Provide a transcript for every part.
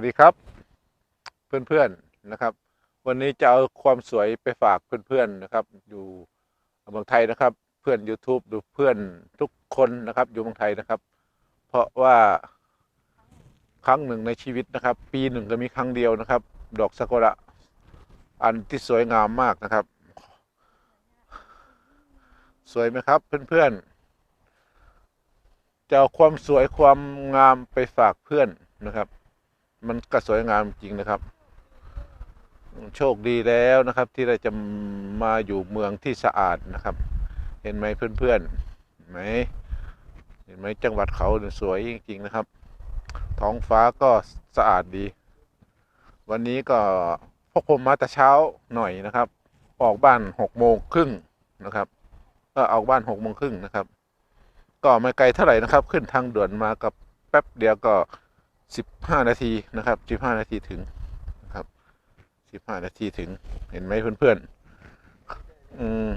วัสดีครับ เพื่อนๆนะครับ วันนี้จะเอาความสวยไปฝากเพื่อนๆนะครับ อยู่เมืองไทยนะครับ เพื่อน YouTube ดูเพื่อนทุกคนนะครับ อยู่เมืองไทยนะครับ เพราะว่าครั้งหนึ่งในชีวิตนะครับ ปีหนึ่งก็มีครั้งเดียวนะครับ ดอกซากุระอันที่สวยงามมากนะครับ สวยไหมครับเพื่อนๆจะเอาความสวยความงามไปฝากเพื่อนนะครับ มันก็สวยงามจริงนะครับ โชคดีแล้วนะครับ ที่ได้จะมาอยู่เมืองที่สะอาดนะครับ เห็นไหมเพื่อนๆไหมเห็นไหมจังหวัดเขาสวยจริงๆนะครับ ท้องฟ้าก็สะอาดดี วันนี้ก็พวกผมมาแต่เช้าหน่อยนะครับ ออกบ้านหกโมงครึ่งนะครับ ก็ออกบ้านหกโมงครึ่งนะครับ ก็ไม่ไกลเท่าไหร่นะครับ ขึ้นทางด่วนมากับแป๊บเดียวก็ สิบห้านาทีนะครับสิบห้านาทีถึงนะครับสิบห้านาทีถึงเห็นไหมเพื่อนๆอืม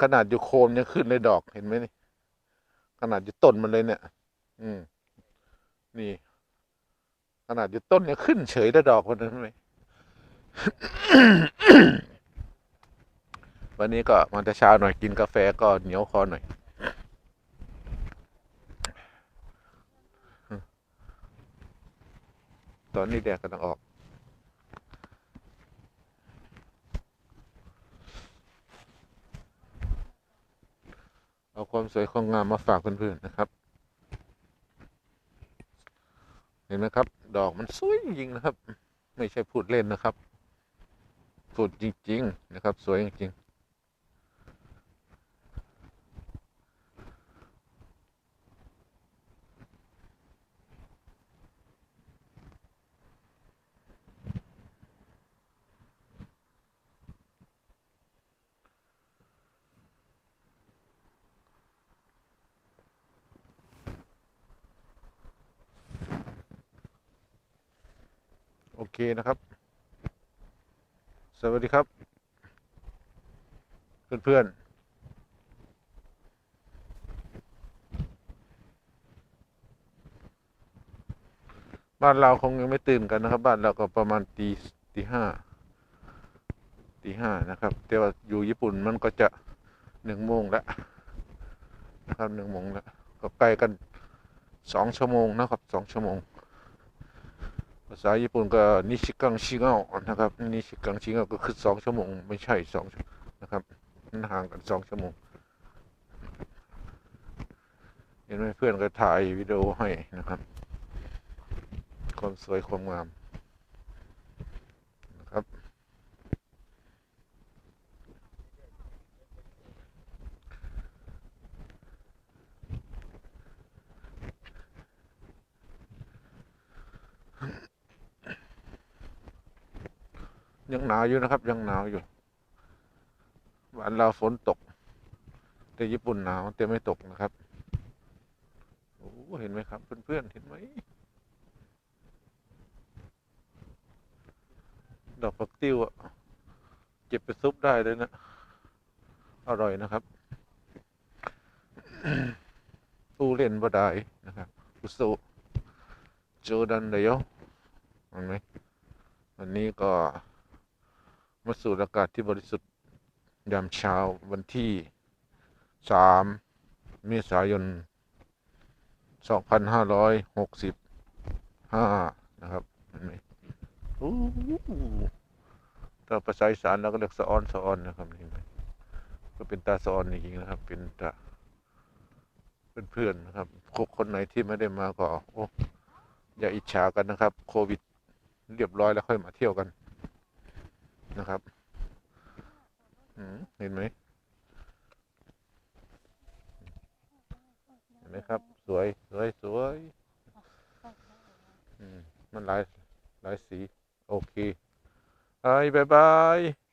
ขนาดอยู่โคมยังขึ้นเลยดอกเห็นไหมนี่ขนาดอยู่ต้นมันเลยเนี่ย อืม นี่ ขนาดอยู่ต้นเนี่ยขึ้นเฉยได้ดอกมันนั้นไหมวันนี้ก็มาแต่เช้าหน่อยกินกาแฟก็เหนียวคอหน่อย ตอนนี้แดดกำลังออก เอาความสวยความงามมาฝากเพื่อนๆนะครับ เห็นไหมครับ ดอกมันสวยจริงนะครับ ไม่ใช่พูดเล่นนะครับพูดจริง ๆ นะครับ สวยจริงๆ เคนะครับ สวัสดีครับ เพื่อนๆบ้านเราคงยังไม่ตื่นกันนะครับ บ้านเราก็ประมาณตีตีห้าตีห้านะครับ แต่ว่าอยู่ญี่ปุ่นมันก็จะหนึ่งโมงแล้วนะครับหนึ่งโมงแล้วก็ใกล้กันสองชั่วโมงนะครับสองชั่วโมงาษาญี่ปุ่นก็นิชิกังชิเงานะครับนิชิกังชิเงาก็คือสองชั่วโมงไม่ใช่สองนะครับมันห่างกันสองชั่วโมงเห็นไหมเพื่อนก็ถ่ายวิดีโอให้นะครับ ความสวยความงามนะครับ ยังหนาวอยู่นะครับ ยังหนาวอยู่บ้านเราฝนตก แต่ญี่ปุ่นหนาวแต่ไม่ตกนะครับโอ้เห็นไหมครับ เพื่อนๆเห็นไหมดอกผักติ้วอะเก็บไปซุปได้เลยนะ อร่อยนะครับตู้เล่นบ่ได้นะครับอุสุโจดันเดโยวเห็นไหมวันนี้ก็ มาสูดอากาศที่บริสุทธิ์ยามเช้าวันที่สามเมษายนสองพันห้ายหกสิบห้านะครับเห็นไหมอู้หูถ้าภาษาอีสานเราก็เรียกสะออนสะออนนะครับเห็นไหมก็เป็นตาสะออนจริงๆนะครับ เป็นตาเพื่อนๆนะครับคนไหนที่ไม่ได้มาก็โอ้อย่าอิจฉากันนะครับ โควิด เรียบร้อยแล้วค่อยมาเที่ยวกัน นะครับอืมเห็นไหมเห็นไหมครับ สวย สวย สวยอืมมันหลาย หลายสี โอเคไปบายบาย